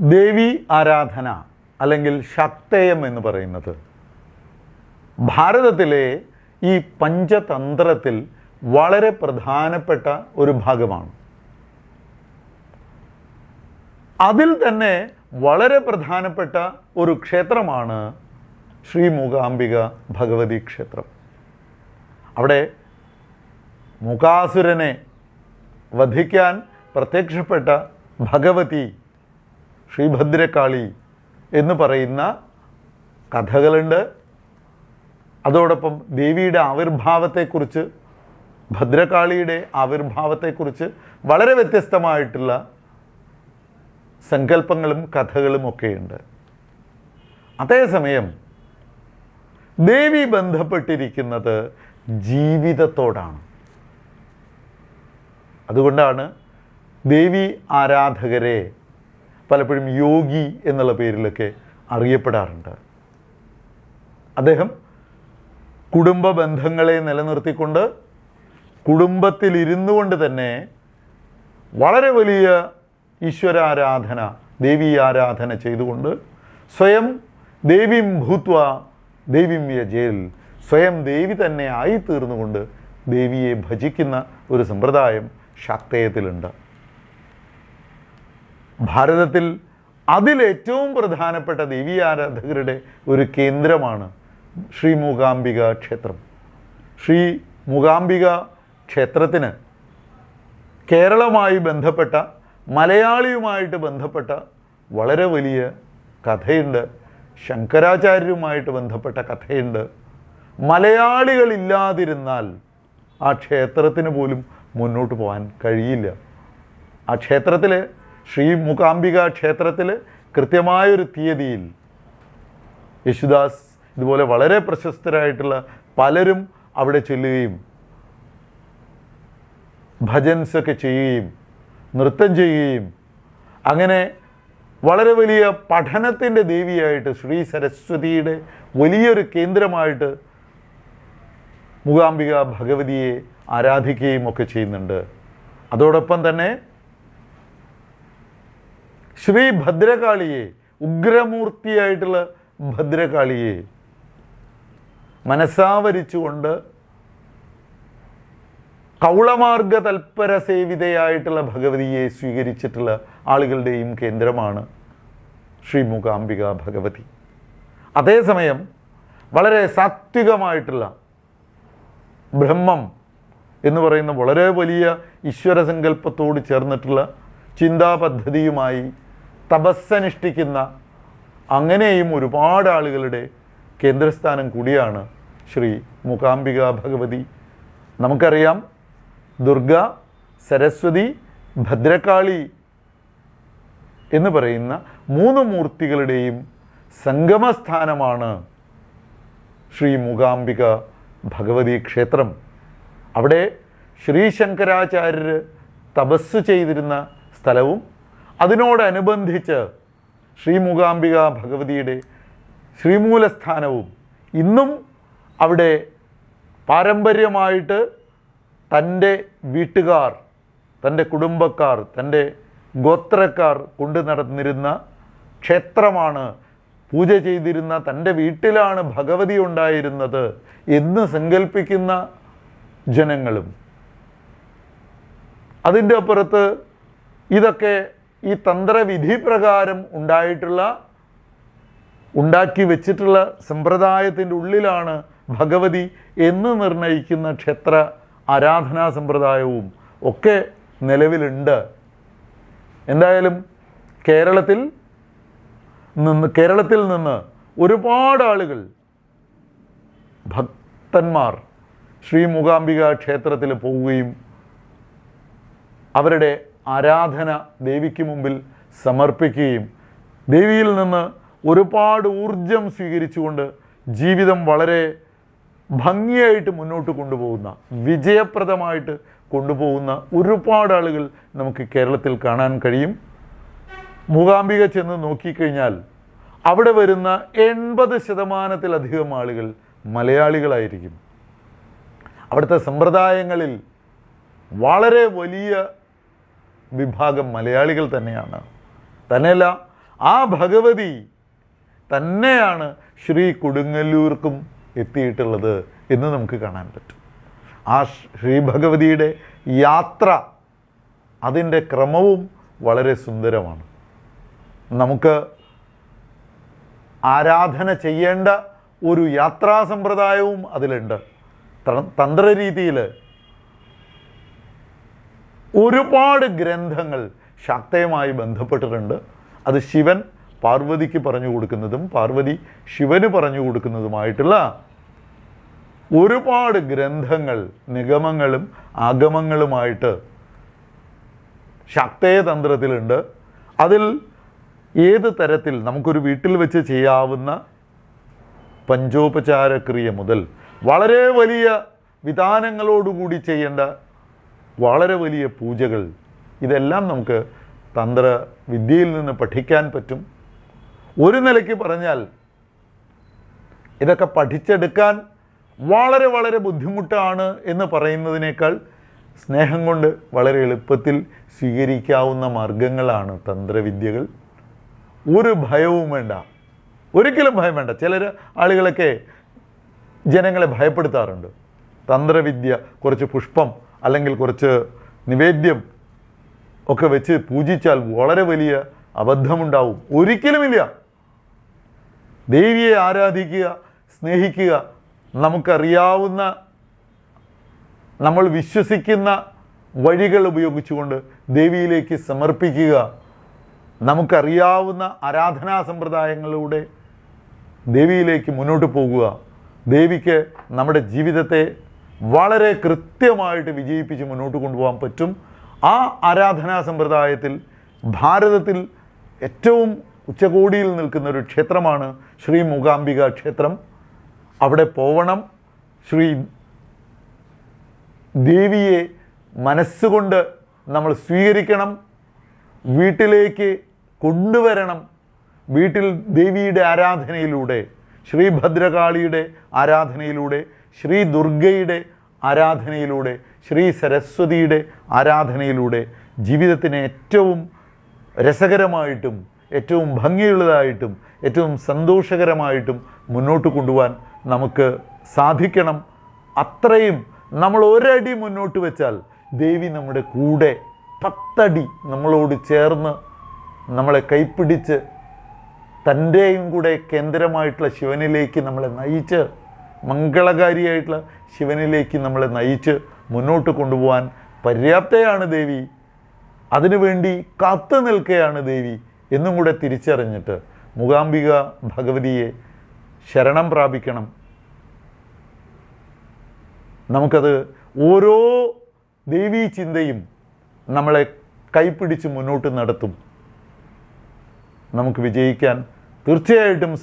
ദേവി ആരാധന അല്ലെങ്കിൽ ശക്തയം എന്ന് പറയുന്നത്. ഭാരതത്തിലെ ഈ പഞ്ചതന്ത്രത്തിൽ വളരെ പ്രധാനപ്പെട്ട ഒരു ഭാഗമാണ്. അതിൽ തന്നെ വളരെ പ്രധാനപ്പെട്ട ഒരു ക്ഷേത്രമാണ് ശ്രീ മൂകാംബിക ഭഗവതി ക്ഷേത്രം. അവിടെ മൂകാസുരനെ വധിക്കാൻ പ്രത്യക്ഷപ്പെട്ട ഭഗവതി ശ്രീഭദ്രകാളി എന്ന് പറയുന്ന കഥകളുണ്ട്. അതോടൊപ്പം ദേവിയുടെ ആവിർഭാവത്തെക്കുറിച്ച് ഭദ്രകാളിയുടെ ആവിർഭാവത്തെക്കുറിച്ച് വളരെ വ്യത്യസ്തമായിട്ടുള്ള സങ്കല്പങ്ങളും കഥകളും ഒക്കെയുണ്ട്. അതേസമയം ദേവി ബന്ധപ്പെട്ടിരിക്കുന്നത് ജീവിതത്തോടാണ്. അതുകൊണ്ടാണ് ദേവി ആരാധകരെ പലപ്പോഴും യോഗി എന്നുള്ള പേരിലൊക്കെ അറിയപ്പെടാറുണ്ട്. അദ്ദേഹം കുടുംബ ബന്ധങ്ങളെ നിലനിർത്തിക്കൊണ്ട് കുടുംബത്തിലിരുന്നു കൊണ്ട് തന്നെ വളരെ വലിയ ഈശ്വരാരാധന ദേവി ആരാധന ചെയ്തുകൊണ്ട് സ്വയം ദേവീം ഭൂത്വ ദേവീം യജേൽ സ്വയം ദേവി തന്നെ ആയിത്തീർന്നുകൊണ്ട് ദേവിയെ ഭജിക്കുന്ന ഒരു സമ്പ്രദായം ശാക്തേയത്തിലുണ്ട്. ഭാരതത്തിൽ അതിലേറ്റവും പ്രധാനപ്പെട്ട ദേവീയാരാധകരുടെ ഒരു കേന്ദ്രമാണ് ശ്രീ മൂകാംബിക ക്ഷേത്രം. ശ്രീ മൂകാംബിക ക്ഷേത്രത്തിന് കേരളമായി ബന്ധപ്പെട്ട മലയാളിയുമായിട്ട് ബന്ധപ്പെട്ട വളരെ വലിയ കഥയുണ്ട്. ശങ്കരാചാര്യരുമായിട്ട് ബന്ധപ്പെട്ട കഥയുണ്ട്. മലയാളികളില്ലാതിരുന്നാൽ ആ ക്ഷേത്രത്തിന് പോലും മുന്നോട്ട് പോകാൻ കഴിയില്ല. ആ ക്ഷേത്രത്തിൽ ശ്രീ മൂകാംബിക ക്ഷേത്രത്തിൽ കൃത്യമായൊരു തീയതിയിൽ യേശുദാസ് ഇതുപോലെ വളരെ പ്രശസ്തരായിട്ടുള്ള പലരും അവിടെ ചെല്ലുകയും ഭജൻസ് ഒക്കെ ചെയ്യുകയും നൃത്തം ചെയ്യുകയും അങ്ങനെ വളരെ വലിയ പഠനത്തിന്റെ ദേവിയായിട്ട് ശ്രീ സരസ്വതിയുടെ വലിയൊരു കേന്ദ്രമായിട്ട് മൂകാംബിക ഭഗവതിയെ ആരാധിക്കുകയും ഒക്കെ ചെയ്യുന്നുണ്ട്. അതോടൊപ്പം തന്നെ ശ്രീ ഭദ്രകാളിയെ ഉഗ്രമൂർത്തിയായിട്ടുള്ള ഭദ്രകാളിയെ മനസ്സാവരിച്ചുകൊണ്ട് കൗളമാർഗ തൽപര സേവിതയായിട്ടുള്ള ഭഗവതിയെ സ്വീകരിച്ചിട്ടുള്ള ആളുകളുടെയും കേന്ദ്രമാണ് ശ്രീ മൂകാംബിക ഭഗവതി. അതേസമയം വളരെ സാത്വികമായിട്ടുള്ള ബ്രഹ്മം എന്ന് പറയുന്ന വളരെ വലിയ ഈശ്വര സങ്കല്പത്തോട് ചേർന്നിട്ടുള്ള ചിന്താ പദ്ധതിയുമായി തപസ്സനുഷ്ഠിക്കുന്ന അങ്ങനെയും ഒരുപാട് ആളുകളുടെ കേന്ദ്രസ്ഥാനം കൂടിയാണ് ശ്രീ മൂകാംബിക ഭഗവതി. നമുക്കറിയാം ദുർഗ സരസ്വതി ഭദ്രകാളി എന്ന് പറയുന്ന മൂന്ന് മൂർത്തികളുടെയും സംഗമസ്ഥാനമാണ് ശ്രീ മൂകാംബിക ഭഗവതി ക്ഷേത്രം. അവിടെ ശ്രീ ശങ്കരാചാര്യർ തപസ് ചെയ്തിരുന്ന സ്ഥലവും അതിനോടനുബന്ധിച്ച് ശ്രീ മൂകാംബിക ഭഗവതിയുടെ ശ്രീമൂലസ്ഥാനവും ഇന്നും അവിടെ പാരമ്പര്യമായിട്ട് തന്റെ വീട്ടുകാർ തന്റെ കുടുംബക്കാർ തന്റെ ഗോത്രക്കാർ കൊണ്ടു നടന്നിരുന്ന ക്ഷേത്രമാണ് പൂജ ചെയ്തിരുന്ന തന്റെ വീട്ടിലാണ് ഭഗവതി ഉണ്ടായിരുന്നത് എന്ന് സങ്കല്പിക്കുന്ന ജനങ്ങളും. അതിന്റെ അപ്പുറത്ത് ഇതൊക്കെ ഈ തന്ത്രവിധി പ്രകാരം ഉണ്ടായിട്ടുള്ള ഉണ്ടാക്കി വെച്ചിട്ടുള്ള സമ്പ്രദായത്തിന്റെ ഉള്ളിലാണ് ഭഗവതി എന്ന് നിർണയിക്കുന്ന ക്ഷേത്ര ആരാധനാ സമ്പ്രദായവും ഒക്കെ നിലവിലുണ്ട്. എന്തായാലും കേരളത്തിൽ നിന്ന് കേരളത്തിൽ നിന്ന് ഒരുപാട് ആളുകൾ ഭക്തന്മാർ ശ്രീ മൂകാംബിക ക്ഷേത്രത്തിൽ പോവുകയും അവരുടെ ആരാധന ദേവിക്ക് മുമ്പിൽ സമർപ്പിക്കുകയും ദേവിയിൽ നിന്ന് ഒരുപാട് ഊർജം സ്വീകരിച്ചുകൊണ്ട് ജീവിതം വളരെ ഭംഗിയായിട്ട് മുന്നോട്ട് കൊണ്ടുപോകുന്ന വിജയപ്രദമായിട്ട് കൊണ്ടുപോകുന്ന ഒരുപാട് ആളുകൾ നമുക്ക് കേരളത്തിൽ കാണാൻ കഴിയും. മൂകാംബിക ചെന്ന് നോക്കിക്കഴിഞ്ഞാൽ അവിടെ വരുന്ന എൺപത് ശതമാനത്തിലധികം ആളുകൾ മലയാളികളായിരിക്കും. അവിടുത്തെ സമ്പ്രദായങ്ങളിൽ വളരെ വലിയ വിഭാഗം മലയാളികൾ തന്നെയാണ്. തന്നെയല്ല ആ ഭഗവതി തന്നെയാണ് ശ്രീ കൊടുങ്ങല്ലൂർക്കും എത്തിയിട്ടുള്ളത് എന്ന് നമുക്ക് കാണാൻ പറ്റും. ആ ശ്രീ ഭഗവതിയുടെ യാത്ര അതിന്റെ ക്രമവും വളരെ സുന്ദരമാണ്. നമുക്ക് ആരാധന ചെയ്യേണ്ട ഒരു യാത്രാ സമ്പ്രദായവും അതിലുണ്ട്. തന്ത്ര തന്ത്രരീതിയിൽ ഒരുപാട് ഗ്രന്ഥങ്ങൾ ശക്തയുമായി ബന്ധപ്പെട്ടിട്ടുണ്ട്. അത് ശിവൻ പാർവതിക്ക് പറഞ്ഞു കൊടുക്കുന്നതും പാർവതി ശിവന് പറഞ്ഞു കൊടുക്കുന്നതുമായിട്ടുള്ള ഒരുപാട് ഗ്രന്ഥങ്ങൾ നിഗമങ്ങളും ആഗമങ്ങളുമായിട്ട് ശക്തേതന്ത്രത്തിലുണ്ട് അതിൽ ഏത് തരത്തിൽ നമുക്കൊരു വീട്ടിൽ വെച്ച് ചെയ്യാവുന്ന പഞ്ചോപചാരക്രിയ മുതൽ വളരെ വലിയ വിധാനങ്ങളോടുകൂടി ചെയ്യേണ്ട വളരെ വലിയ പൂജകൾ. ഇതെല്ലാം നമുക്ക് തന്ത്ര വിദ്യയിൽ നിന്ന് പഠിക്കാൻ പറ്റും. ഒരു നിലയ്ക്ക് പറഞ്ഞാൽ ഇതൊക്കെ പഠിച്ചെടുക്കാൻ വളരെ വളരെ ബുദ്ധിമുട്ടാണ് എന്ന് പറയുന്നതിനേക്കാൾ സ്നേഹം കൊണ്ട് വളരെ എളുപ്പത്തിൽ സ്വീകരിക്കാവുന്ന മാർഗങ്ങളാണ് തന്ത്രവിദ്യകൾ. ഒരു ഭയവും വേണ്ട. ഒരിക്കലും ഭയം വേണ്ട. ചിലർ ആളുകളൊക്കെ ജനങ്ങളെ ഭയപ്പെടുത്താറുണ്ട്. തന്ത്രവിദ്യ കുറച്ച് പുഷ്പം അല്ലെങ്കിൽ കുറച്ച് നിവേദ്യം ഒക്കെ വെച്ച് പൂജിച്ചാൽ വളരെ വലിയ അബദ്ധമുണ്ടാവും. ഒരിക്കലുമില്ല. ദേവിയെ ആരാധിക്കുക സ്നേഹിക്കുക നമുക്കറിയാവുന്ന നമ്മൾ വിശ്വസിക്കുന്ന വഴികൾ ഉപയോഗിച്ചുകൊണ്ട് ദേവിയിലേക്ക് സമർപ്പിക്കുക. നമുക്കറിയാവുന്ന ആരാധനാ സമ്പ്രദായങ്ങളിലൂടെ ദേവിയിലേക്ക് മുന്നോട്ട് പോകുക. ദേവിക്ക് നമ്മുടെ ജീവിതത്തെ വളരെ കൃത്യമായിട്ട് വിജയിപ്പിച്ച് മുന്നോട്ട് കൊണ്ടുപോകാൻ പറ്റും. ആ ആരാധനാ സമ്പ്രദായത്തിൽ ഭാരതത്തിൽ ഏറ്റവും ഉച്ചകോടിയിൽ നിൽക്കുന്ന ഒരു ക്ഷേത്രമാണ് ശ്രീ മൂകാംബിക ക്ഷേത്രം. അവിടെ പോവണം. ശ്രീ ദേവിയെ മനസ്സുകൊണ്ട് നമ്മൾ സ്വീകരിക്കണം. വീട്ടിലേക്ക് കൊണ്ടുവരണം. വീട്ടിൽ ദേവിയുടെ ആരാധനയിലൂടെ ശ്രീഭദ്രകാളിയുടെ ആരാധനയിലൂടെ ശ്രീ ദുർഗയുടെ ആരാധനയിലൂടെ ശ്രീ സരസ്വതിയുടെ ആരാധനയിലൂടെ ജീവിതത്തിന് ഏറ്റവും രസകരമായിട്ടും ഏറ്റവും ഭംഗിയുള്ളതായിട്ടും ഏറ്റവും സന്തോഷകരമായിട്ടും മുന്നോട്ട് കൊണ്ടുപോകാൻ നമുക്ക് സാധിക്കണം. അത്രയും നമ്മൾ ഒരടി മുന്നോട്ട് വെച്ചാൽ ദേവി നമ്മുടെ കൂടെ പത്തടി നമ്മളോട് ചേർന്ന് നമ്മളെ കൈപ്പിടിച്ച് തന്റെയും കൂടെ കേന്ദ്രമായിട്ടുള്ള ശിവനിലേക്ക് നമ്മളെ നയിച്ച് മംഗളകാരിയായിട്ടുള്ള ശിവനിലേക്ക് നമ്മളെ നയിച്ച് മുന്നോട്ട് കൊണ്ടുപോകാൻ പര്യാപ്തയാണ് ദേവി. അതിനുവേണ്ടി കാത്തു നിൽക്കുകയാണ് ദേവി എന്നും കൂടെ തിരിച്ചറിഞ്ഞിട്ട് മൂകാംബിക ഭഗവതിയെ ശരണം പ്രാപിക്കണം. നമുക്കത് ഓരോ ദേവീ ചിന്തയും നമ്മളെ കൈപ്പിടിച്ച് മുന്നോട്ട് നടത്തും. നമുക്ക് വിജയിക്കാൻ തീർച്ചയായിട്ടും